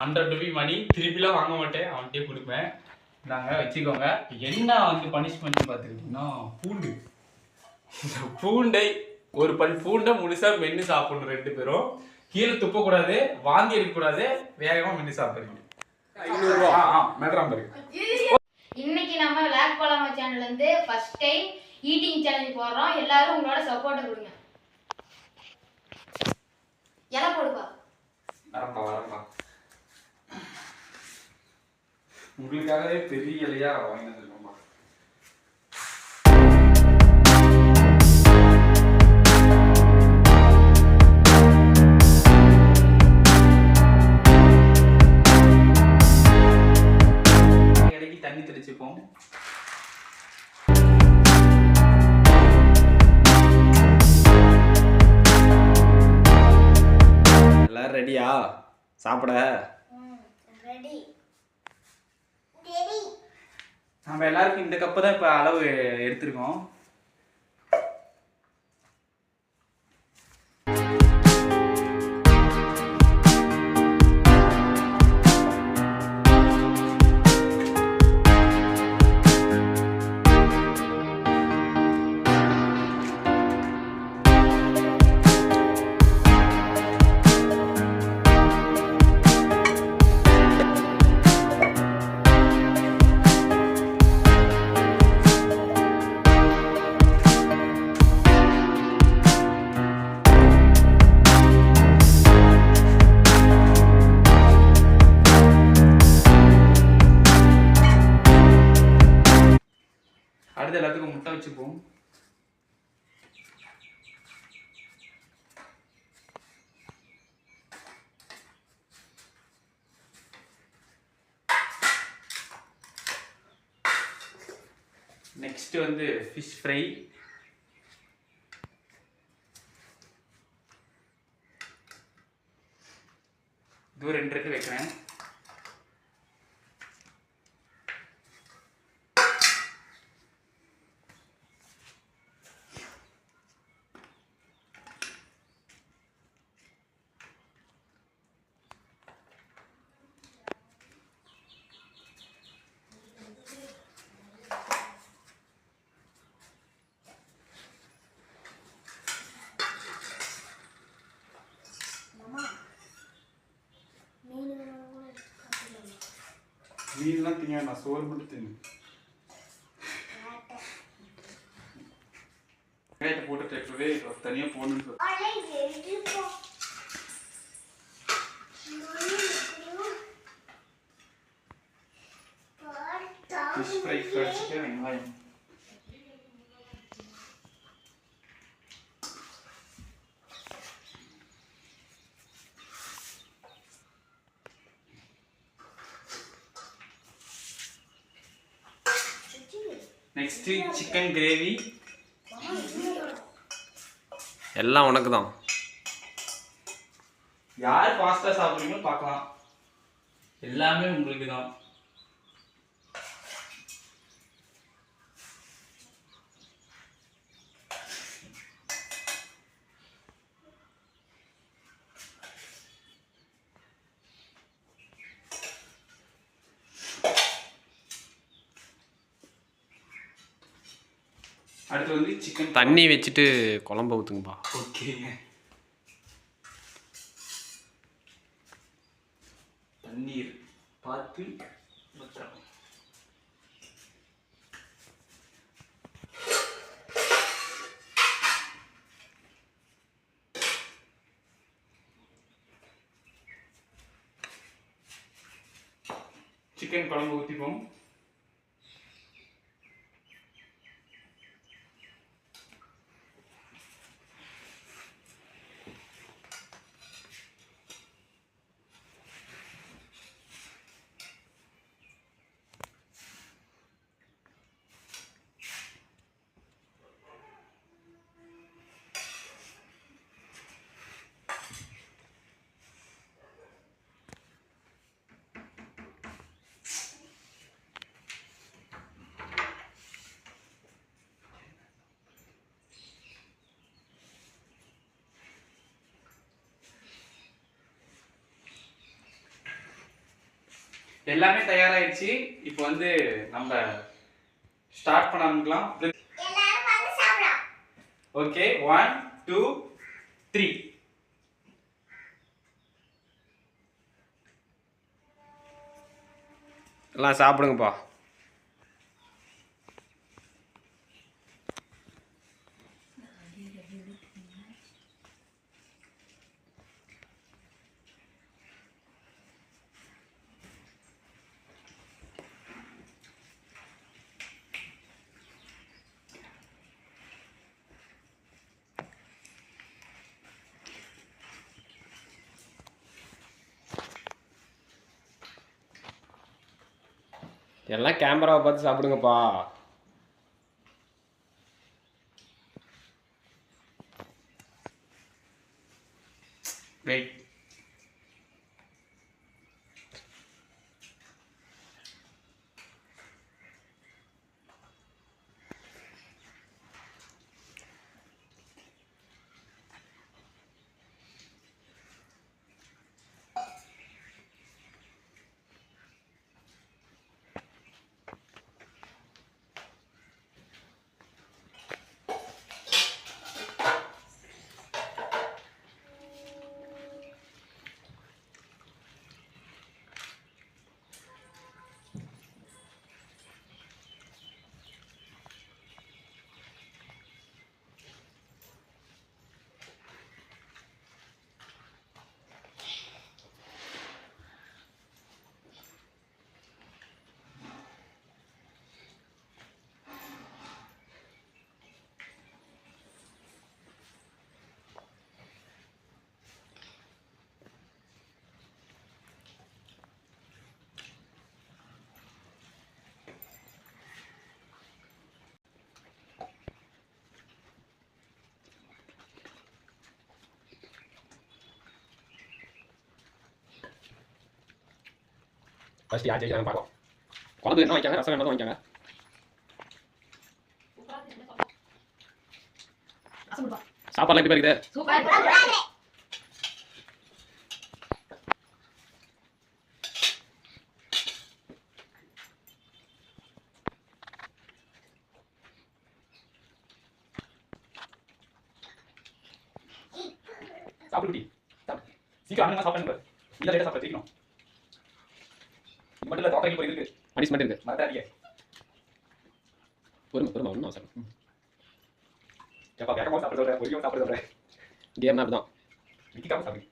Hundred rupee மணி திருப்பிலாம் வாங்க மாட்டேன். அவன்கிட்டயே கொடுப்பேன். நாங்கள் வச்சுக்கோங்க. என்ன வந்து பனிஷ்மெண்ட் பார்த்துக்கிட்டிங்கன்னா பூண்டு. இந்த பூண்டை ஒரு பல் பூண்டை முழுசா மென்று சாப்பிடணும் ரெண்டு பேரும். கீழே துப்பக்கூடாது வாந்தி எடுக்கக்கூடாது வேகமாக மென்று சாப்பிடுங்க. ஐநூறுரூவா ஆ ஆ மேட்ராம் இருக்கு இன்னைக்கு நம்ம லேக் பலாமா சேனல்ல இருந்து ஃபர்ஸ்ட் டைம் ஈட்டிங் சேலஞ்ச் போடுறோம். எல்லாரும் உங்களோட சப்போர்ட்டை கொடுங்க. இலை போடுப்பா. வரப்பா வரப்பா உங்களுக்காகவே பெரிய இலையா வாங்கி இலைக்கு தண்ணி தெளிச்சுப்போம். எல்லாரும் ரெடியா சாப்பிட? நம்ம எல்லாருக்கும் இந்த கப்பு தான் இப்போ அளவு எடுத்திருக்கோம். முட்டை வச்சுப்போம். நெக்ஸ்ட் வந்து ஃபிஷ் ஃப்ரை இது ரெண்டு ரெண்டு வைக்கிறேன். மீன்லாம் திங்க நான் சோறு மட்டும் தின்னு வெங்காயத்தை போட்டு இப்பவே தனியாக போகணும்னு சொல்லி ஃபிஷ் ஃப்ரை கடிச்சிட்டு வெங்காயம் சிக்கன் கிரேவி எல்லாம் உனக்கு தான் யார் ஃபாஸ்ட்டாக சாப்பிட்றீங்களோ பார்க்கலாம். எல்லாமே உங்களுக்கு தான் அடுத்து வந்து சிக்கன் தண்ணி வச்சுட்டு குழம்பு ஊற்றுங்கப்பா ஓகேங்க தண்ணீர் பார்த்து பத்திரம். சிக்கன் குழம்பு ஊற்றிப்போம் எல்லாமே தயாராயிடுச்சு. இப்போ வந்து நம்ம ஸ்டார்ட் பண்ண ஆரம்பிக்கலாம் ஓகே ஒன் டூ த்ரீ எல்லாம் சாப்பிடுங்கப்பா எல்லாம் கேமராவை பார்த்து சாப்பிடுங்கப்பா. வெயிட் ஃபர்ஸ்ட் யார் ஜெயிக்கிறாங்க பார்க்கலாம் குழம்பு என்ன வாங்கிக்காங்க ரசம் என்ன வாங்கிக்காங்க சாப்பாடுலாம் எப்படி இருக்குது சாப்பிடுட்டி சீக்கிரம் அண்ணன் சாப்பிடுங்க இல்லை லேட்டா சாப்பிட சீக்கிரம் மட்டும் இல்ல இப்போ இருக்கு பனிஷ்மெண்ட் இருக்கு. மறக்காதீங்க பொறுமை பொறுமை ஒன்றும் அவசரம் எப்பா வேகமா சாப்பிட சொல்றேன் பொறியும் சாப்பிட சொல்றேன். கேம்னா அப்படிதான். விக்கிக்காம சாப்பிடு.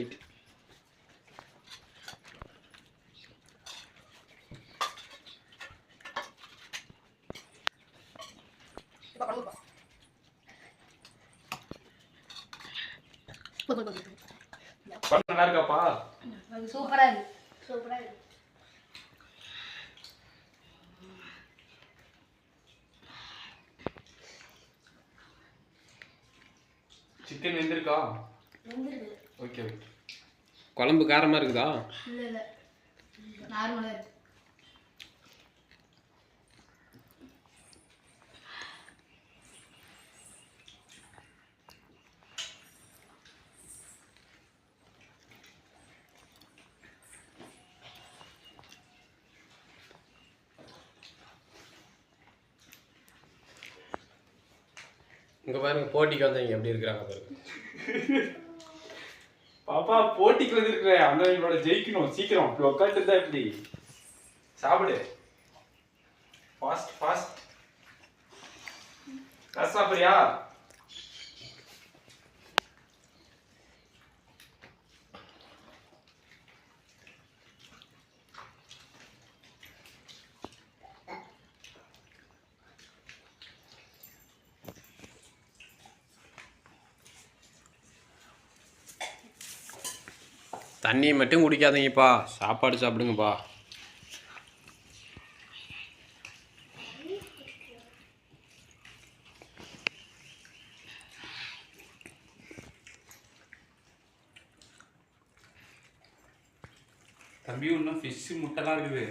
Eight. குழம்பு நல்லா இருக்காப்பா? சூப்பரா இருக்கு. சூப்பரா இருக்கு. சிக்கன் வெந்திருக்கா? வெந்திருக்கு ஓகே குழம்பு காரமாக இருக்குதா? இல்ல இல்ல. நார்மலா இருக்கு. இங்கே பாருங்க போட்டிக்கு வந்தவங்க எப்படி இருக்கிறாங்க பாருங்க. பாப்பா போட்டிக்கு வந்திருக்கிற அண்ணனோட ஜெயிக்கணும் சீக்கிரம். இப்படி உட்காந்து இருந்தா எப்படி? சாப்பிடு. ஃபாஸ்ட் ஃபாஸ்ட் காசு சாப்பிடுறியா? தண்ணியை மட்டும் குடிக்காதீங்கப்பா. சாப்பாடு சாப்பிடுங்கப்பா. தம்பி இன்னும் ஃபிஷ் முட்டைலாம் இருக்குது.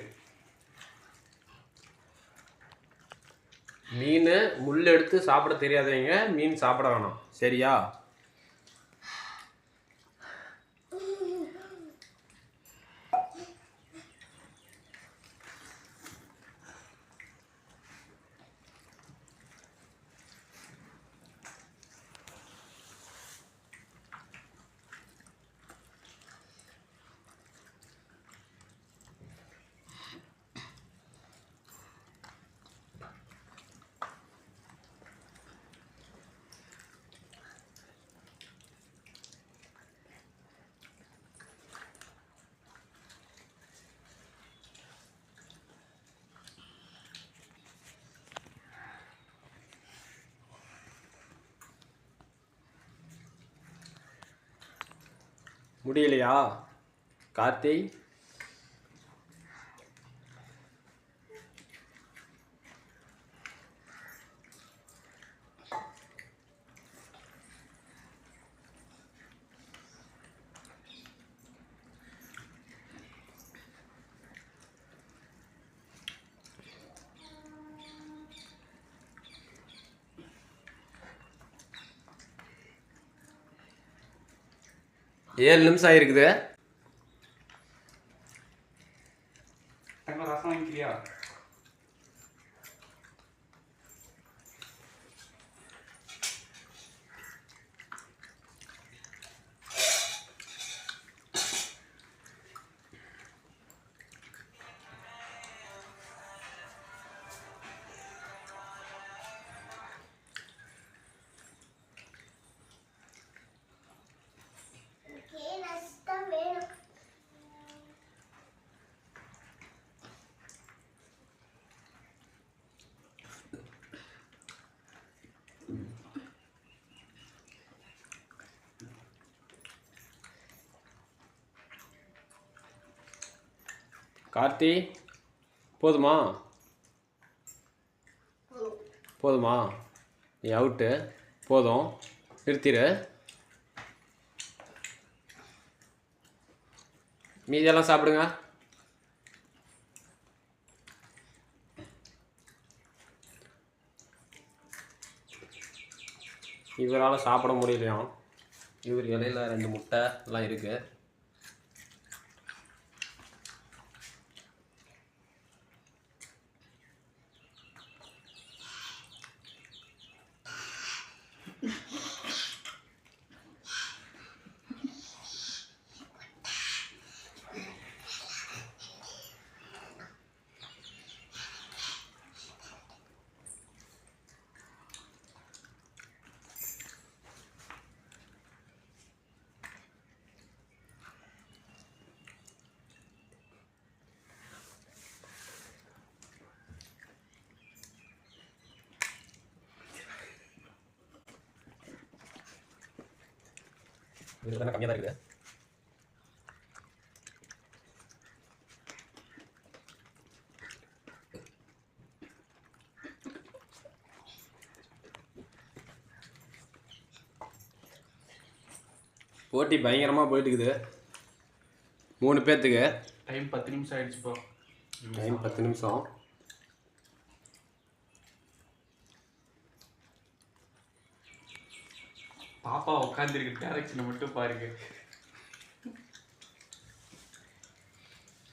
மீன் முள் எடுத்து சாப்பிட தெரியாதவங்க மீன் சாப்பிட வேணாம். சரியா? முடியலையா? கார்த்தி? ஏழு நிமிஷம் ஆயிருக்குது. கார்த்தி போதுமா? போதுமா? நீ அவுட்டு போதும். நிறுத்திடு மீதியெல்லாம் சாப்பிடுங்க. இவரால் சாப்பிட முடியலையாம். இவர் இலையில் ரெண்டு முட்டை எல்லாம் இருக்குது இது தானே கம்மியாக தான் இருக்குது போட்டி பயங்கரமாக போயிட்டு இருக்குது மூணு பேர்த்துக்கு டைம் பத்து நிமிஷம் ஆயிடுச்சு இப்போ டைம் பத்து நிமிஷம். பாப்பா உட்காந்துருக்கு டேரக்ஷனை மட்டும் பாருங்க.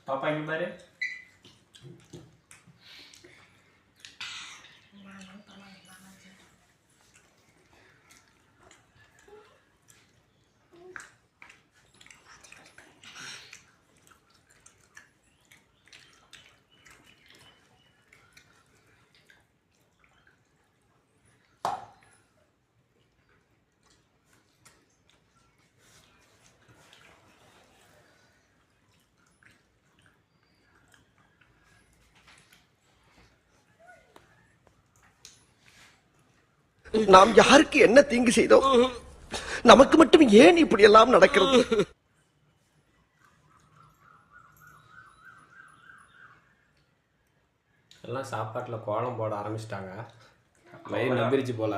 பாப்பா இங்க பாரு. நாம் யாருக்கு என்ன தீங்கு செய்தோம் நமக்கு மட்டும் ஏன் இப்படி எல்லாம் நடக்கிறது? எல்லாம் சாப்பாட்டில் கோலம் போட ஆரம்பிச்சிட்டாங்க. வயிறு நம்பிருச்சு போல.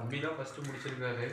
தம்பி தான் ஃபர்ஸ்ட் முடிச்சிருக்காரு.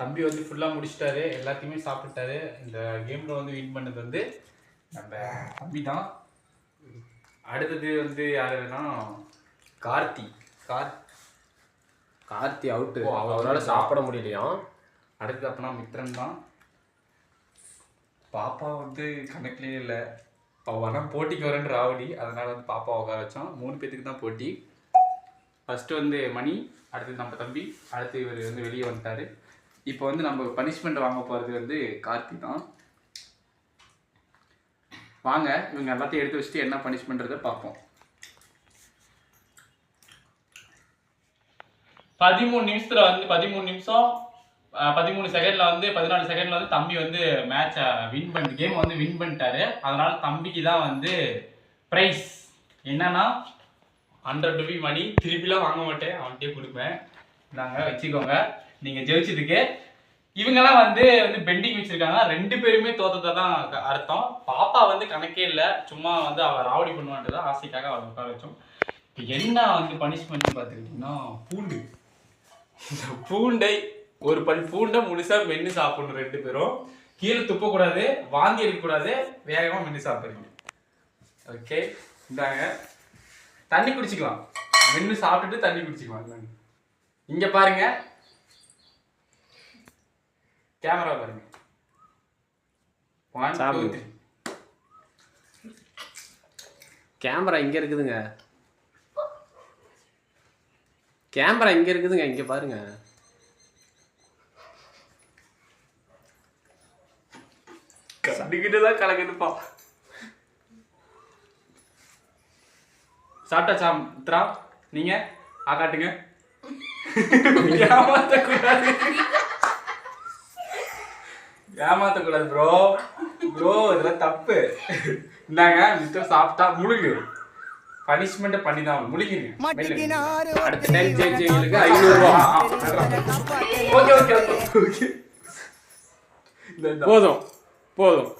தம்பி வந்து ஃபுல்லாக முடிச்சிட்டாரு. எல்லாத்தையுமே சாப்பிட்டாரு இந்த கேமில் வந்து வின் பண்ணது வந்து நம்ம தம்பி தான். அடுத்தது வந்து யாருன்னா கார்த்தி. கார் கார்த்தி அவுட்டு அவரால். சாப்பிட முடியலையாம் அடுத்தது அப்பனா மித்ரன் தான். பாப்பா வந்து கணக்குலேயே இல்லை. அவள் வரேன் போட்டிக்கு வரேன் ராவடி அதனால வந்து பாப்பா உட்கார வச்சோம் மூணு பேத்துக்கு தான் போட்டி. ஃபர்ஸ்ட் வந்து மணி அடுத்தது நம்ம தம்பி அடுத்து இவர் வந்து வெளியே வந்துட்டாரு. இப்போ வந்து நம்ம பனிஷ்மெண்ட் வாங்க போகிறது வந்து கார்த்தி தான். வாங்க இவங்க எல்லாத்தையும் எடுத்து வச்சுட்டு என்ன பனிஷ்மெண்ட்றதை பார்ப்போம். பதிமூணு நிமிஷத்துல வந்து பதிமூணு நிமிஷம் பதிமூணு செகண்ட்ல வந்து பதினாலு செகண்ட்ல வந்து தம்பி வந்து மேட்சை வின் பண்ணி கேம் வந்து வின் பண்ணிட்டாரு. அதனால தம்பிக்கு தான் வந்து ப்ரைஸ் என்னன்னா ஹண்ட்ரட் ருபி மணி திருப்பிலாம் வாங்க மாட்டேன். அவன்கிட்டயே கொடுப்பேன். நாங்கள் வச்சுக்கோங்க. நீங்கள் ஜெயிச்சதுக்கு. இவங்கெல்லாம் வந்து வந்து பெண்டிங் வச்சிருக்காங்க. ரெண்டு பேருமே தோத்ததை தான் அர்த்தம். பாப்பா வந்து கணக்கே இல்லை. சும்மா வந்து அவள் ராவடி பண்ணுவான்ட்டு தான் ஆசைக்காக அவளை உட்கார வச்சோம். இப்போ என்ன வந்து பனிஷ்மெண்ட் பார்த்துக்கிட்டிங்கன்னா பூண்டு. இந்த பூண்டை ஒரு பல் பூண்டை முழுசா மென்று சாப்பிடணும் ரெண்டு பேரும். கீழே துப்பக்கூடாது வாந்தி எடுக்கக்கூடாது. வேகமாக மென்று சாப்பிடுங்க ஓகே இந்தாங்க. தண்ணி குடிச்சிக்கலாம். மென்று சாப்பிட்டுட்டு தண்ணி குடிச்சிக்கலாம். இந்தாங்க. இங்க பாருங்க. கேமரா பாருங்க. ஒன் கேமரா இங்கே இருக்குதுங்க. கேமரா இங்கே இருக்குதுங்க இங்கே பாருங்க. கண்டுக்கிட்டு தான் கலக்குதுப்பா சாப்பிட்டாச்சா மித்ரா நீங்க ஆகாட்டுங்க. ஏமாத்தக்கூடாது. ஏமாத்தக்கூடாது ப்ரோ ப்ரோ இதெல்லாம் தப்பு. இந்தாங்க மித்ரா சாப்பிட்டா முழுகு. பனிஷ்மெண்ட் பண்ணி தான் முழுகிங்க அடுத்த டைம் ஜெயிச்சவங்களுக்கு ஐநூறுரூவா ஓகே ஓகே ஓகே. போதும் போதும்.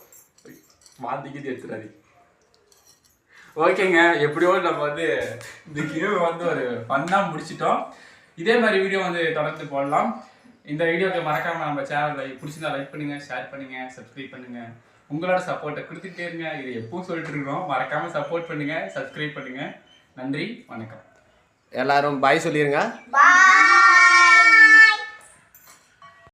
மாத்திக்கிட்டு எடுத்துறாரு ஓகேங்க எப்படியோ நம்ம வந்து இந்த கேம் வந்து ஒரு ஃபன்னாக முடிச்சிட்டோம். இதே மாதிரி வீடியோ வந்து தொடர்ந்து போடலாம். இந்த வீடியோக்கு மறக்காம நம்ம சேனலை பிடிச்சிருந்தா லைக் பண்ணுங்க ஷேர் பண்ணுங்க சப்ஸ்கிரைப் பண்ணுங்க. உங்களோட சப்போர்ட்டை கொடுத்துட்டே இருங்க. இது எப்பவும் சொல்லிட்டு இருக்கோம். மறக்காம சப்போர்ட் பண்ணுங்க சப்ஸ்கிரைப் பண்ணுங்க. நன்றி வணக்கம். எல்லாரும் பாய் சொல்லிருங்க. பாய்